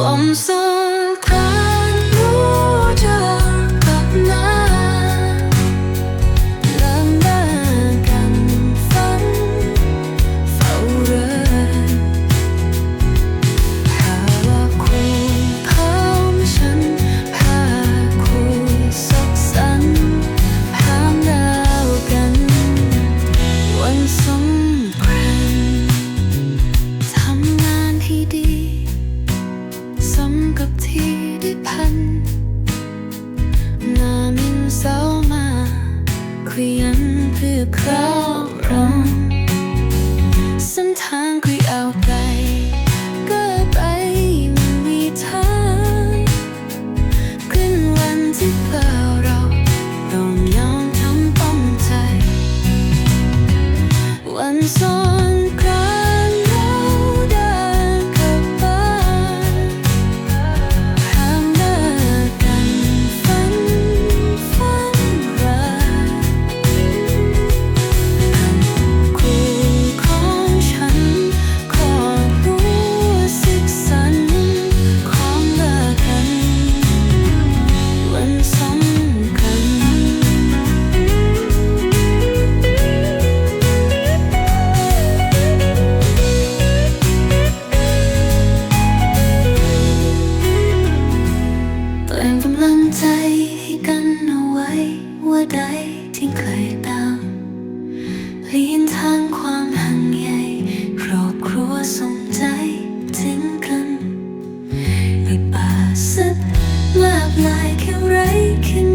I'm so คุยกันเำลังใจให้กันเอาไว้ ว่าใดที่เคยตามเลียนทางความห่างใหญ่ครอบครัวสมใจถึงกันไม่ป่าสักมากลายแค่ไรขึ้น